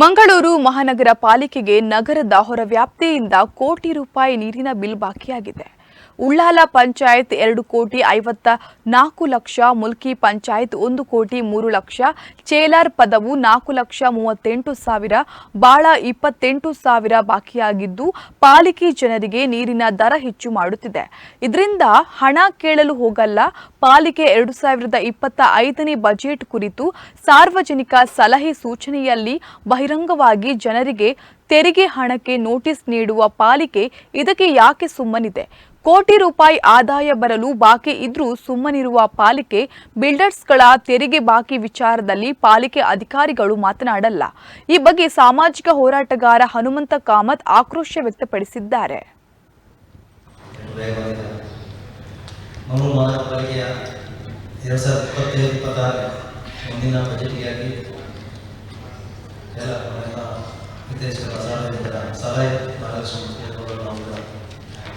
ಮಂಗಳೂರು ಮಹಾನಗರ ಪಾಲಿಕೆಗೆ ನಗರದ ಹೊರ ವ್ಯಾಪ್ತಿಯಿಂದ ಕೋಟಿ ರೂಪಾಯಿ ನೀರಿನ ಬಿಲ್ ಬಾಕಿಯಾಗಿದೆ. ಉಳ್ಳಾಲ ಪಂಚಾಯತ್ ಎರಡು ಕೋಟಿ ಐವತ್ತ ನಾಲ್ಕು ಲಕ್ಷ, ಮುಲ್ಕಿ ಪಂಚಾಯತ್ ಒಂದು ಕೋಟಿ ಮೂರು ಲಕ್ಷ, ಚೇಲಾರ್ ಪದವು ನಾಲ್ಕು ಲಕ್ಷ ಮೂವತ್ತೆಂಟು ಸಾವಿರ, ಬಾಳ ಇಪ್ಪತ್ತೆಂಟು ಸಾವಿರ ಬಾಕಿಯಾಗಿದ್ದು ಪಾಲಿಕೆ ಜನರಿಗೆ ನೀರಿನ ದರ ಹೆಚ್ಚು ಮಾಡುತ್ತಿದೆ. ಇದರಿಂದ ಹಣ ಕೇಳಲು ಹೋಗಲ್ಲ. ಪಾಲಿಕೆ ಎರಡು ಸಾವಿರದ ಇಪ್ಪತ್ತ ಐದನೇ ಬಜೆಟ್ ಕುರಿತು ಸಾರ್ವಜನಿಕ ಸಲಹೆ ಸೂಚನೆಯಲ್ಲಿ ಬಹಿರಂಗವಾಗಿ ಜನರಿಗೆ ತೆರಿಗೆ ಹಣಕ್ಕೆ ನೋಟಿಸ್ ನೀಡುವ ಪಾಲಿಕೆ ಇದಕ್ಕೆ ಯಾಕೆ ಸುಮ್ಮನಿದೆ? ಕೋಟಿ ರೂಪಾಯಿ ಆದಾಯ ಬರಲು ಬಾಕಿ ಇದ್ರೂ ಸುಮ್ಮನಿರುವ ಪಾಲಿಕೆ ಬಿಲ್ಡರ್ಸ್ಗಳ ತೆರಿಗೆ ಬಾಕಿ ವಿಚಾರದಲ್ಲಿ ಪಾಲಿಕೆ ಅಧಿಕಾರಿಗಳು ಮಾತನಾಡಲ್ಲ. ಈ ಬಗ್ಗೆ ಸಾಮಾಜಿಕ ಹೋರಾಟಗಾರ ಹನುಮಂತ ಕಾಮತ್ ಆಕ್ರೋಶ ವ್ಯಕ್ತಪಡಿಸಿದ್ದಾರೆ. ಎಲ್ಲ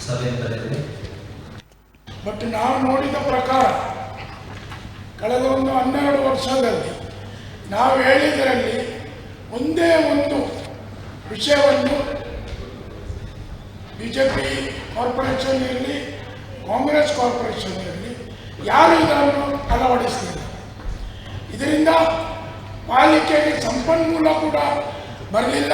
ಕರೆದಿದ್ದೇವೆ ಬಟ್ ನಾವು ನೋಡಿದ ಪ್ರಕಾರ, ಕಳೆದ ಒಂದು ಹನ್ನೆರಡು ವರ್ಷದಲ್ಲಿ ನಾವು ಹೇಳಿದರಲ್ಲಿ ಒಂದೇ ಒಂದು ವಿಷಯವನ್ನು ಬಿ ಜೆ ಪಿ ಕಾರ್ಪೊರೇಷನ್ ಇರಲಿ, ಕಾಂಗ್ರೆಸ್ ಕಾರ್ಪೊರೇಷನ್ ಇರಲಿ, ಯಾರು ಇದನ್ನು ಅಳವಡಿಸಲಿಲ್ಲ ಇದರಿಂದ ಪಾಲಿಕೆಗೆ ಸಂಪನ್ಮೂಲ ಕೂಡ ಬರಲಿಲ್ಲ.